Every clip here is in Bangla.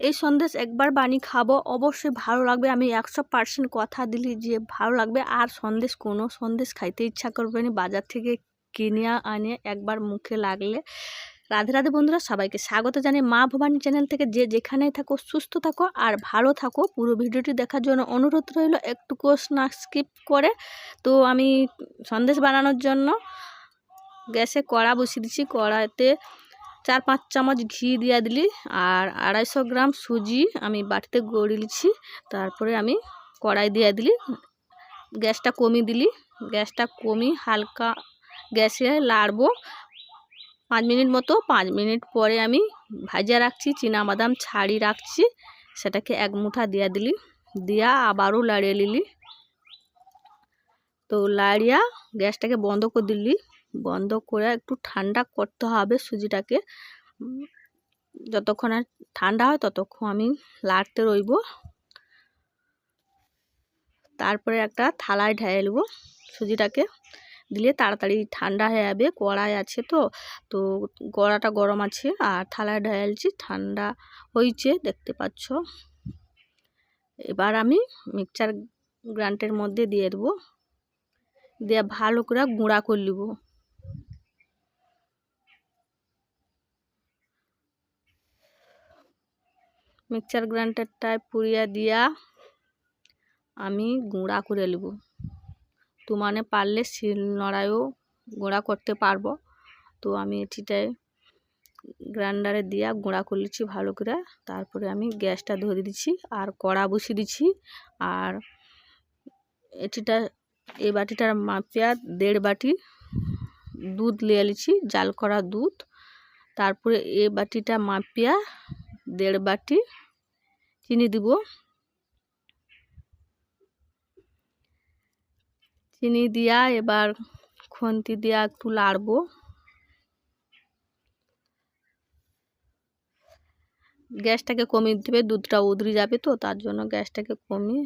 এই সন্দেশ একবার বানিয়ে খাব, অবশ্যই ভালো লাগবে। আমি একশো পার্সেন্ট কথা দিলি যে ভালো লাগবে। আর সন্দেশ, কোনো সন্দেশ খাইতে ইচ্ছা করবে না। বাজার থেকে কিনে আনে একবার মুখে লাগলে। রাধে রাধে বন্ধুরা, সবাইকে স্বাগত জানিয়ে মা ভবানী চ্যানেল থেকে যে যেখানেই থাকো, সুস্থ থাকো আর ভালো থাকো। পুরো ভিডিওটি দেখার জন্য অনুরোধ রইল একটুকু না স্কিপ করে। তো আমি সন্দেশ বানানোর জন্য গ্যাসে কড়া বসিয়ে দিচ্ছি। কড়াতে চার পাঁচ চামচ ঘি দিয়ে দিলি আর আড়াইশো গ্রাম সুজি আমি বাটিতে গড়ে নিচ্ছি তারপরে আমি কড়াই দিয়ে দিলি। গ্যাসটা কমিয়ে দিলি। গ্যাসটা কমি হালকা গ্যাসে লাড়বো। পাঁচ মিনিট মতো, পাঁচ মিনিট পরে আমি ভাজা রাখছি বাদাম ছাড়ি রাখছি, সেটাকে এক মুঠা দিয়া দিলি। দিয়া আবারও লাড়িয়ে নিলি। তো লাড়িয়া গ্যাসটাকে বন্ধ করে দিলি। বন্ধ করে একটু ঠান্ডা করতে হবে সুজিটাকে। যতক্ষণ আর ঠান্ডা হয় ততক্ষণ আমি লাড়তে রইব। তারপরে একটা থালায় ঢেলে নেব সুজিটাকে। দিলে তাড়াতাড়ি ঠান্ডা হয়ে যাবে, কড়াই আছে তো তো কড়াটা গরম আছে আর থালায় ঢালছি, ঠান্ডা হয়েছে, দেখতে পাচ্ছ। এবার আমি মিক্সচার গ্রান্টের মধ্যে দিয়ে দেবো। দিয়ে ভালো করে গুঁড়া করে নেব। মিক্সচার গ্রাইন্ডারটায় পুড়িয়ে দিয়া আমি গুঁড়া করে নেব। মানে পারলে শিল নড়াইও গুঁড়া করতে পারব। তো আমি এটিটায় গ্রাইন্ডারে দিয়া গুঁড়া করে নিচ্ছি ভালো করে। তারপরে আমি গ্যাসটা ধরে দিচ্ছি আর কড়া বসিয়ে দিচ্ছি। আর এটিটা, এই বাটিটার মাপিয়া দেড় বাটি দুধ লিয়ে নিচ্ছি, জাল করা দুধ। তারপরে এ বাটিটা মাপিয়া দেড় বাটি চিনি দিব। চিনি দিয়া এবার খন্তি দিয়া একটু লাড়বো। গ্যাসটাকে কমিয়ে দেবে দুধটা উদরি যাবে তো, তার জন্য গ্যাসটাকে কমিয়ে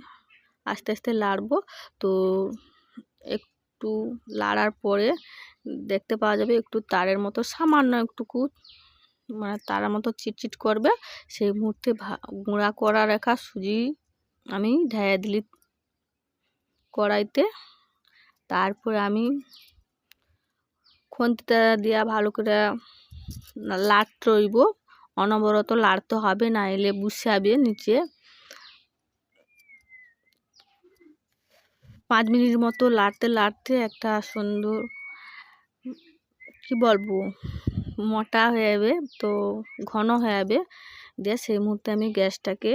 আস্তে আস্তে লাড়বো। তো একটু লাড়ার পরে দেখতে পাওয়া যাবে একটু তারের মতো, সামান্য একটুকু মানে তারা মতো চিটচিট করবে, সেই মুহূর্তে গুঁড়া করা রেখা সুজি আমি ঢেয়ে দিলি কড়াইতে। তারপরে আমি খন্তিটা দিয়া ভালো করে লাড়তে রইব। অনবরত লাড়তে হবে, না এলে বুসাবে নিচে। পাঁচ মিনিট মতো লাড়তে লাড়তে একটা সুন্দর, কি বলব? মোটা হয়ে যাবে, তো ঘন হয়ে যাবে। দিয়ে সেই মুহূর্তে আমি গ্যাসটাকে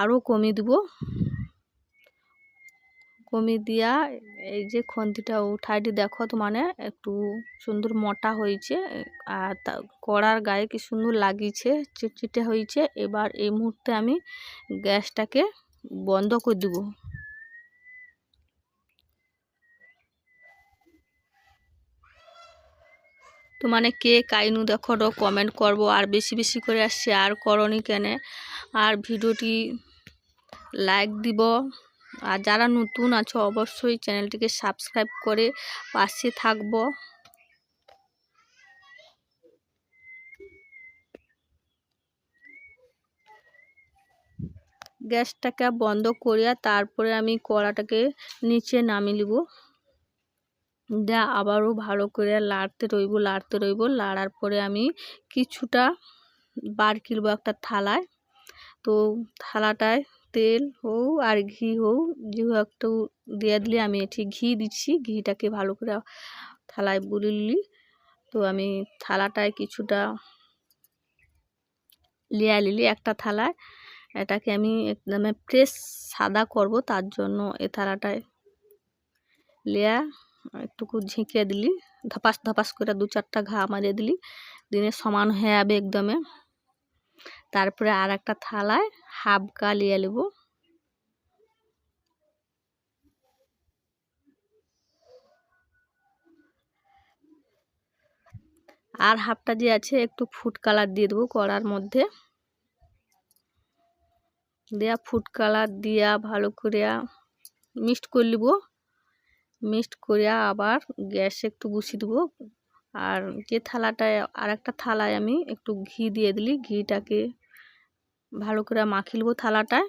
আরও কমিয়ে দেবো। কমিয়ে দিয়া এই যে খন্তিটা উঠাইটি দেখো তো মানে একটু সুন্দর মোটা হয়েছে, আর তা কড়ার গায়ে কি সুন্দর লাগিয়েছে, চিটচিটে হয়েছে। এবার এই মুহূর্তে আমি গ্যাসটাকে বন্ধ করে দেব। তো মানে কে কাইনু দেখো কমেন্ট করব, আর বেশি বেশি করে আর শেয়ার করনি কেন? আর ভিডিওটি লাইক দিব। আর যারা নতুন আছো, অবশ্যই চ্যানেলটিকে সাবস্ক্রাইব করে পাশে থাকব। গ্যাসটাকে বন্ধ করিয়া তারপরে আমি কড়াটাকে নিচে নামিয়ে নিব। যা আবারও ভালো করে লাড়তে রইব লাড়তে রইব। লাড়ার পরে আমি কিছুটা বার কিলবো একটা থালায়। তো থালাটায় তেল হোক আর ঘি হোক, যে একটু দিয়ে দিলে আমি এটি ঘি দিচ্ছি। ঘিটাকে ভালো করে থালায় বুলিলি তো আমি থালাটায় কিছুটা লিয়া লিলি একটা থালায়। এটাকে আমি একদম ফ্রেশ সাদা করব, তার জন্য এ থালাটায় লেয়া একটুকু ঝিঁকে দিলি, ধপাস ধপাস করে দু চারটা ঘা মারিয়ে দিলি, দিনে সমান হয়ে যাবে একদমে। তারপরে আর একটা থালায় হাফ গা লিয়ে নেব। আর হাফটা যে আছে একটু ফুড কালার দিয়ে দেবো কড়ার মধ্যে। দেয়া ফুড কালার দিয়া ভালো করিয়া মিক্সড করে নিব। মিক্সড করিয়া আবার গ্যাসে একটু বসিয়ে দেবো। আর যে থালাটায় আর একটা থালায় আমি একটু ঘি দিয়ে দিলি, ঘিটাকে ভালো করে মাখিলব থালাটায়।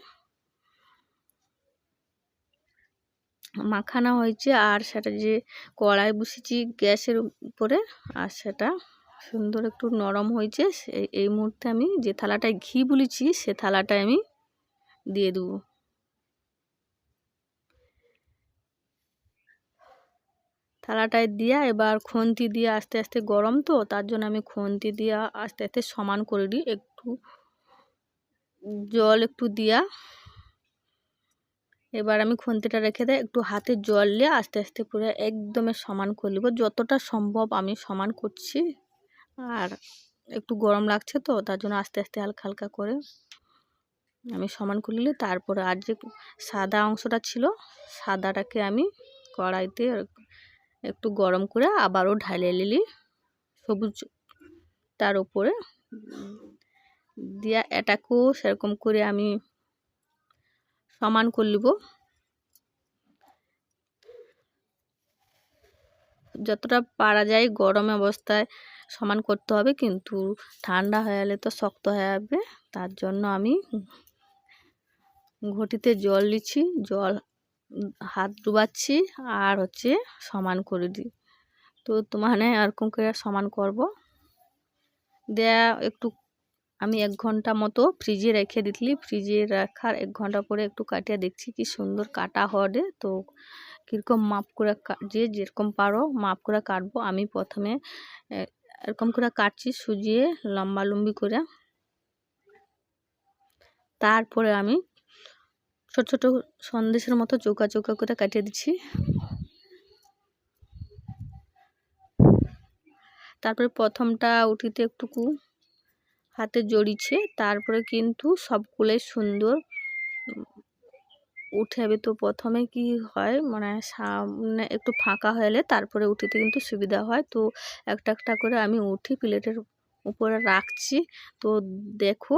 মাখানো হয়েছে, আর সেটা যে কড়াই বসেছি গ্যাসের উপরে, আর সেটা সুন্দর একটু নরম হয়েছে এই মুহূর্তে আমি যে থালাটায় ঘি বলেছি সে থালাটায় আমি দিয়ে দেবো। থালাটায় দিয়া এবার খুন্তি দিয়ে আস্তে আস্তে গরম তো, তার জন্য আমি খুন্তি দিয়া আস্তে আস্তে সমান করে দিই। একটু জল একটু দিয়া এবার আমি খুন্তিটা রেখে দেয় একটু হাতে জল নিয়ে আস্তে আস্তে করে একদমে সমান করে যতটা সম্ভব আমি সমান করছি। আর একটু গরম লাগছে তো, তার জন্য আস্তে আস্তে হালকা হালকা করে আমি সমান করে নিলে, তারপরে আর যে সাদা অংশটা ছিল, সাদাটাকে আমি কড়াইতে একটু গরম করে আবারও ঢালে নিলি সবুজ তার উপরে। দিয়া এটাকেও সেরকম করে আমি সমান করে নিব। যতটা পারা যায় গরম অবস্থায় সমান করতে হবে, কিন্তু ঠান্ডা হয়ে গেলে তো শক্ত হয়ে যাবে তার জন্য আমি ঘটিতে জল নিচ্ছি জল হাত ডুবাচ্ছি আর হচ্ছে সমান করে দিই। তো তোমানে এরকম করে সমান করব? দেয়া একটু, আমি এক ঘণ্টা মতো ফ্রিজে রেখে দিতলি। ফ্রিজে রাখার এক ঘণ্টা পরে একটু কাটিয়ে দেখছি কি সুন্দর কাটা হবে তো কীরকম মাপ করে যে যেরকম পারো মাপ করে কাটবো। আমি প্রথমে এরকম করে কাটছি সুজিয়ে লম্বা লম্বি করে। তারপরে আমি ছোট ছোট সন্দেশের মতো চৌকা চৌকা করে কাটিয়ে দিচ্ছি। তারপরে প্রথমটা উঠিতে একটুকু হাতে জড়িছে, তারপরে কিন্তু সবগুলোই সুন্দর উঠে যাবে। তো প্রথমে কি হয় মানে সামনে একটু ফাঁকা হলে তারপরে উঠিতে কিন্তু সুবিধা হয়। তো একটা একটা করে আমি উঠি, প্লেটের উপরে রাখছি। তো দেখো,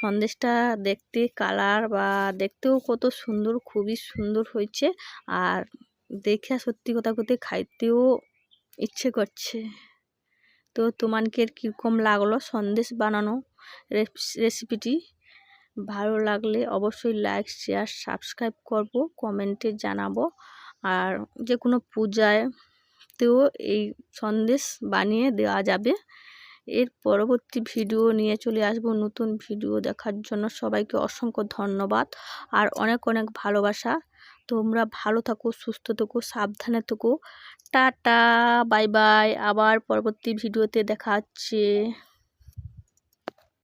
সন্দেশটা দেখতে কালার বা দেখতেও কত সুন্দর, খুবই সুন্দর হয়েছে। আর দেখে সত্যি কথা করতে খাইতেও ইচ্ছে করছে। তো তোমাকে কীরকম লাগল সন্দেশ বানানো রেসিপিটি? ভালো লাগলে অবশ্যই লাইক শেয়ার সাবস্ক্রাইব করব, কমেন্টে জানাব। আর যে কোনো পূজায়তেও এই সন্দেশ বানিয়ে দেওয়া যাবে। এর পরবর্তী ভিডিও নিয়ে চলে আসব নতুন ভিডিও দেখার জন্য। সবাইকে অসংখ্য ধন্যবাদ আর অনেক অনেক ভালোবাসা। তোমরা ভালো থাকো, সুস্থ থাকো, সাবধানে থাকো। Tata, bye bye. আবার পরবর্তী ভিডিওতে দেখা হচ্ছে।